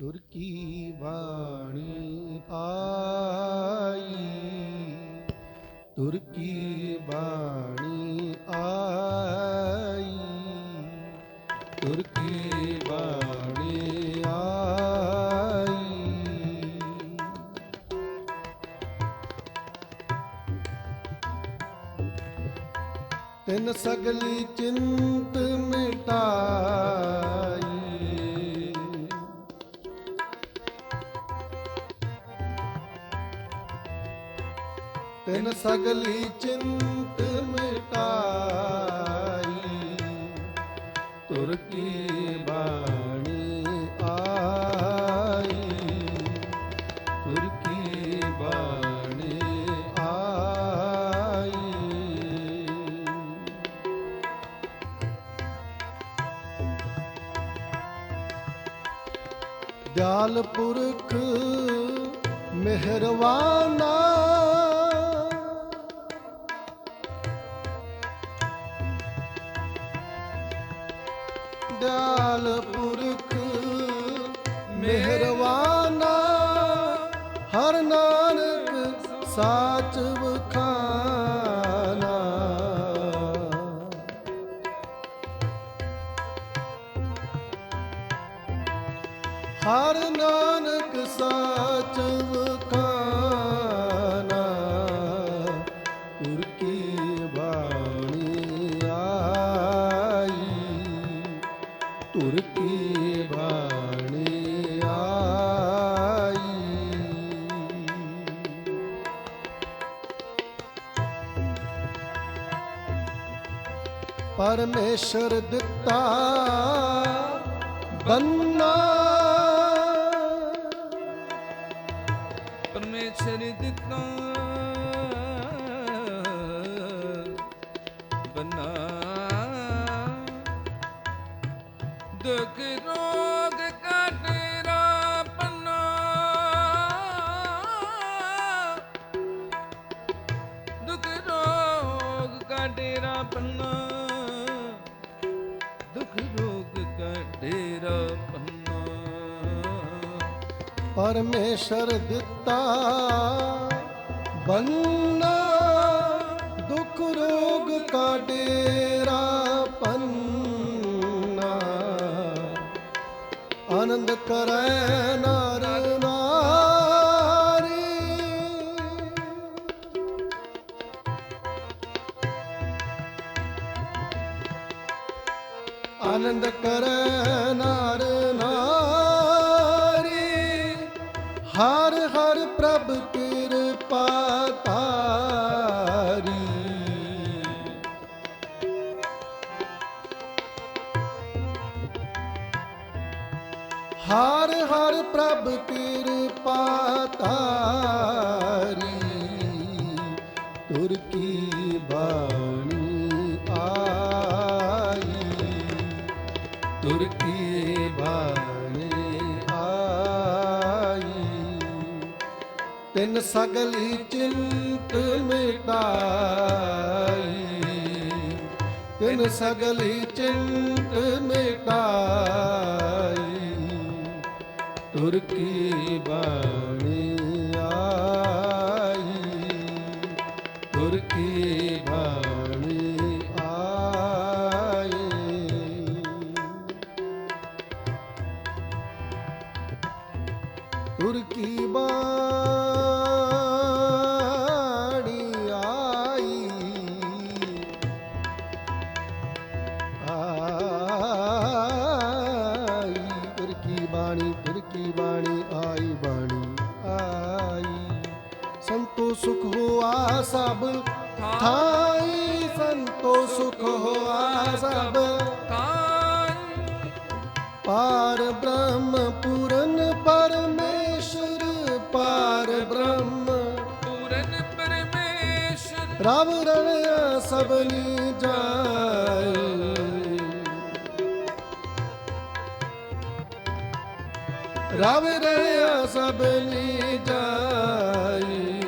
ਤੁਰ ਕੀ ਬਾਣੀ ਆਈ? ਤੁਰ ਕੀ ਬਾਣੀ ਆਈ? ਤੁਰ ਕੀ ਬਾਣੀ ਆਈ? ਤਿਨ ਸਗਲੀ ਚਿੰਤ ਮਿਟਾਈ। ਤਿਨ ਸਗਲੀ ਚਿੰਤ ਮਿਟਾਈ। ਤੁਰ ਕੀ ਬਾਣੀ ਆਈ? ਤੁਰ ਕੀ ਬਾਣੀ ਆਈ? ਦਿਆਲ ਪੁਰਖ ਮਿਹਰਵਾਨਾ ਦਿਆਲ ਪੁਰਖ ਮਿਹਰਵਾਨਾ ਹਰ ਨਾਨਕ ਸਾਚ ਵਖਾਨਾ। ਹਰ ਨਾਨਕ ਪਰਮੇਸ਼ਰ ਦਿੱਤਾ ਬੰਨਾ। ਪਰਮੇਸ਼ਰ ਦਿੱਤਾ ਬੰਨਾ। ਦੁਖ ਰੋਗ ਕਾਟੇਰਾ ਪੰਨਾ ਦੁਖ ਰੋਗ ਕਾਟੇਰਾ ਪੰਨਾ ਦੁੱਖ ਰੋਗ ਕਾਟੇਰਾ ਪੰਨਾ। ਪਰਮੇਸ਼ਰ ਦਿੱਤਾ ਬੰਨਾ, ਦੁੱਖ ਰੋਗ ਕਾ ਡੇਰਾ ਪੰਨਾ। ਆਨੰਦ ਕਰੈ ਨਰ ਆਨੰਦ ਕਰੈ ਨਰ ਨਾਰੀ। ਹਰ ਹਰ ਪ੍ਰਭ ਕਿਰਪਾ ਤਾਰੀ ਹਰ ਹਰ ਪ੍ਰਭ ਕਿਰਪਾ ਤਾਰੀ ਤੁਰ ਕੀ ਬਾ ਤਿਨ ਸਗਲੀ ਚਿੰਤ ਮਿਟਾਈ। ਤਿੰਨ ਸਗਲੀ ਚਿੰਤ ਮਿਟਾਈ। ਤੁਰ ਕੀ ਬਾਣੀ ਆਈ? ਤੁਰ ਕੀ ਬਾਣੀ ਆਈ? ਤੁਰ ਕੀ ਬਾਣੀ ਸੁਖ ਹੋਆ ਸਭ। ਥਾਈ ਸੰਤੋ ਸੁਖ ਹੋਆ ਸਭ। ਕਾਈ ਪਾਰ ਬ੍ਰਹਮ ਪੂਰਨ ਪਰਮੇਸ਼ਰ, ਪਾਰ ਬ੍ਰਹਮ। ਪੂਰਨ ਪਰਮੇਸ਼ਰ ਰਬ ਰਣਿਆ ਸਭਨੀ ਜਾਏ ਰਬ ਰਣਿਆ ਸਭਨੀ ਜਾਏ।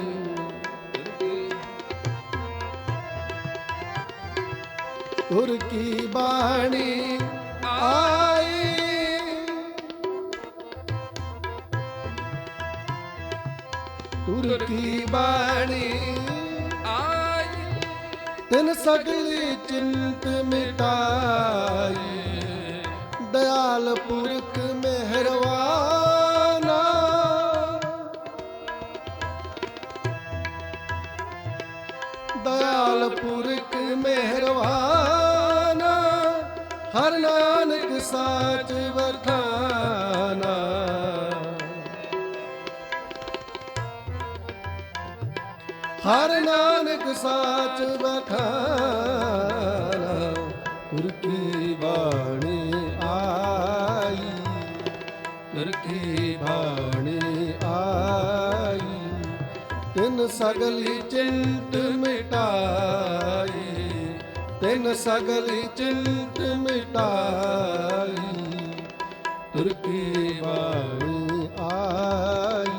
ਤੁਰ ਕੀ ਬਾਣੀ ਆਈ ਤੁਰ ਕੀ ਬਾਣੀ ਆਈ ਤਿਨ ਸਗਲੀ ਚਿੰਤ ਮਿਟਾਈ, ਦਇਆਲ ਪੁਰਖ ਮਿਹਰਵਾਨਾ। ਦਇਆਲ ਪੁਰਖ ਮਿਹਰਵਾਨਾ। ਹਰ ਨਾਨਕ ਸਾਚ ਵਖਾਨਾ ਹਰ ਨਾਨਕ ਸਾਚ ਬਖਾਨਾ ਗੁਰ ਕੀ ਬਾਣੀ ਆਈ, ਗੁਰ ਕੀ ਬਾਣੀ ਆਈ, ਤਿੰਨ ਸਗਲੀ ਚਿੰਤ ਮਿਟਾਈ। ਤਿਨ ਸਗਲੀ ਚਿੰਤ ਮਿਟਾਈ ਗੁਰ ਕੀ ਬਾਣੀ ਆਈ।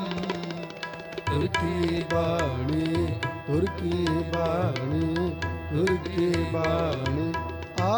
ਤੁਰ ਕੀ ਬਾਣੀ ਤੁਰ ਕੀ ਬਾਣੀ ਤੁਰ ਕੀ ਬਾਣੀ ਆ